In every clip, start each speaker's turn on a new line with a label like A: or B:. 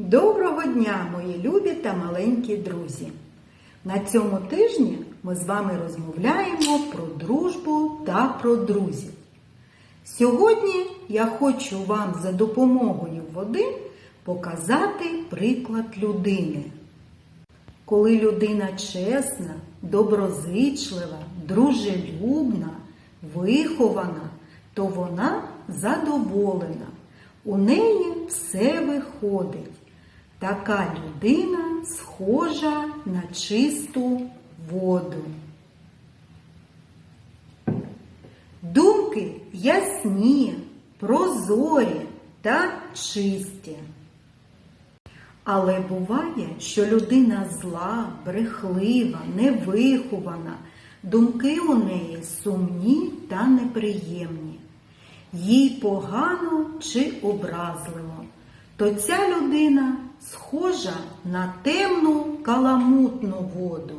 A: Доброго дня, мої любі та маленькі друзі! На цьому тижні ми з вами розмовляємо про дружбу та про друзів. Сьогодні я хочу вам за допомогою води показати приклад людини. Коли людина чесна, доброзичлива, дружелюбна, вихована, то вона задоволена. У неї все виходить. Така людина схожа на чисту воду. Думки ясні, прозорі та чисті. Але буває, що людина зла, брехлива, невихована, думки у неї сумні та неприємні. Їй погано чи образливо, то ця людина схожа на темну каламутну воду.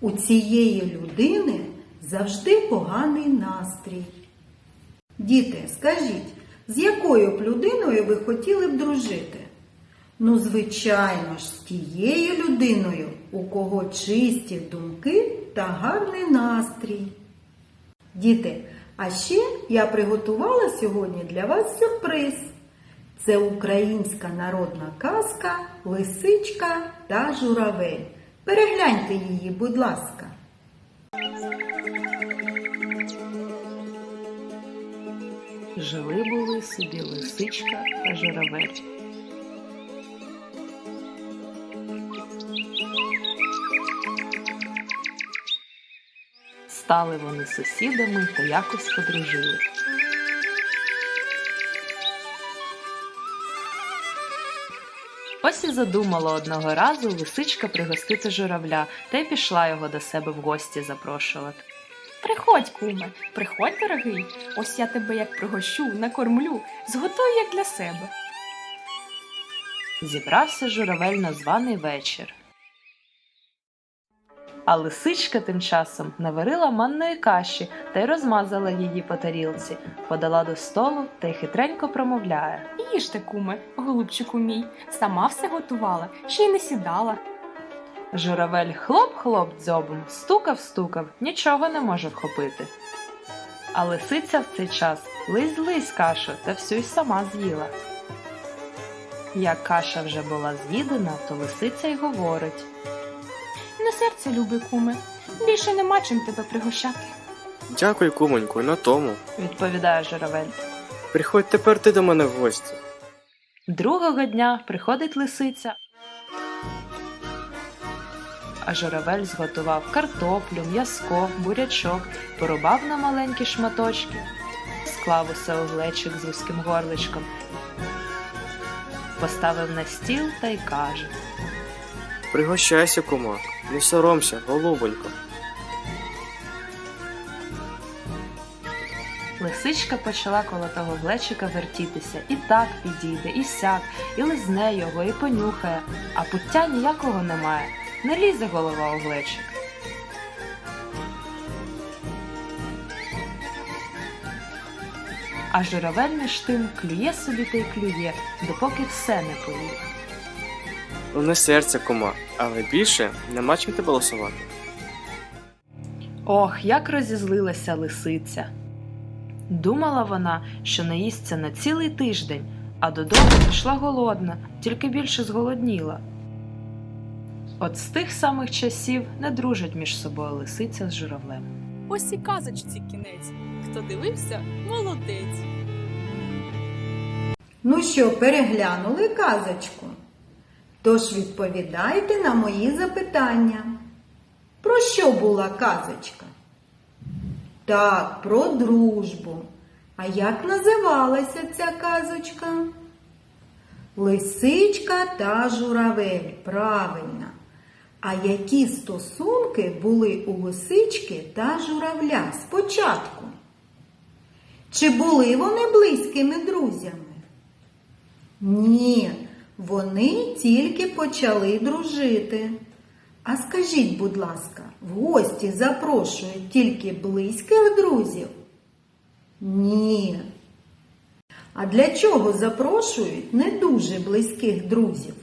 A: У цієї людини завжди поганий настрій. Діти, скажіть, з якою б людиною ви хотіли б дружити? Ну, звичайно ж, з тією людиною, у кого чисті думки та гарний настрій. Діти, а ще я приготувала сьогодні для вас сюрприз. Це українська народна казка Лисичка та журавель. Перегляньте її, будь ласка.
B: Жили були собі лисичка та журавель. Стали вони сусідами та якось подружили. Ось і задумала одного разу лисичка пригостити журавля та й пішла його до себе в гості запрошувати.
C: Приходь, куме, приходь, дорогий. Ось я тебе як пригощу, накормлю, зготую як для себе.
B: Зібрався журавель на званий вечір. А лисичка тим часом наварила манної каші та й розмазала її по тарілці, подала до столу та й хитренько промовляє.
C: Їжте, куме, голубчику мій, сама все готувала, ще й не сідала.
B: Журавель хлоп-хлоп дзьобом, стукав-стукав, нічого не може вхопити. А лисиця в цей час лизь-лизь кашу та всю й сама з'їла. Як каша вже була з'їдена, то лисиця й говорить.
C: На серце, любий куме, більше нема чим тебе пригощати.
D: Дякую, кумоньку, на тому.
B: відповідає журавель.
D: Приходь тепер ти до мене в гості.
B: Другого дня приходить лисиця. А журавель зготував картоплю, м'язко, бурячок, порубав на маленькі шматочки, склав усе у глечик з вузьким горличком, поставив на стіл та й каже.
D: Пригощайся, кума, не соромся, голубонько.
B: Лисичка почала коло того глечика вертітися, і так підійде, і сяк, і лизне його, і понюхає, а пуття ніякого немає, не лізе голова у глечик. А журавель між клює собі та й клює, допоки все не поїв.
D: Ну не серце, кума, але більше нема чим тебе лосувати.
B: Ох, як розізлилася лисиця. Думала вона, що наїсться на цілий тиждень, а додому пішла голодна, тільки більше зголодніла. От з тих самих часів не дружать між собою лисиця з журавлем.
E: Ось і казочці кінець. Хто дивився, молодець.
A: Ну що, переглянули казочку? Тож відповідайте на мої запитання. Про що була казочка? Так, про дружбу. А як називалася ця казочка? Лисичка та журавель. Правильно. А які стосунки були у лисички та журавля спочатку? Чи були вони близькими друзями? Ні, вони тільки почали дружити. А скажіть, будь ласка, в гості запрошують тільки близьких друзів? Ні. А для чого запрошують не дуже близьких друзів?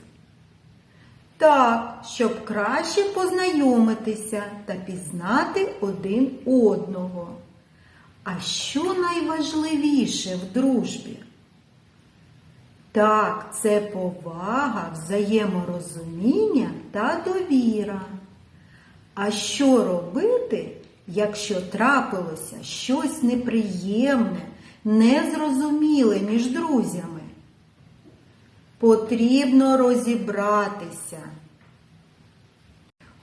A: Так, щоб краще познайомитися та пізнати один одного. А що найважливіше в дружбі? Так, це повага, взаєморозуміння та довіра. А що робити, якщо трапилося щось неприємне, незрозуміле між друзями? Потрібно розібратися.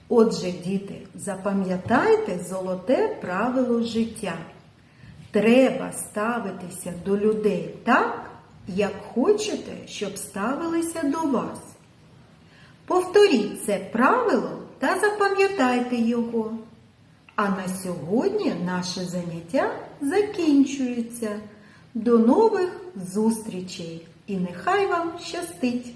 A: Отже, діти, запам'ятайте золоте правило життя. Треба ставитися до людей так, як хочете, щоб ставилися до вас. Повторіть це правило та запам'ятайте його. А на сьогодні наше заняття закінчується. До нових зустрічей і нехай вам щастить!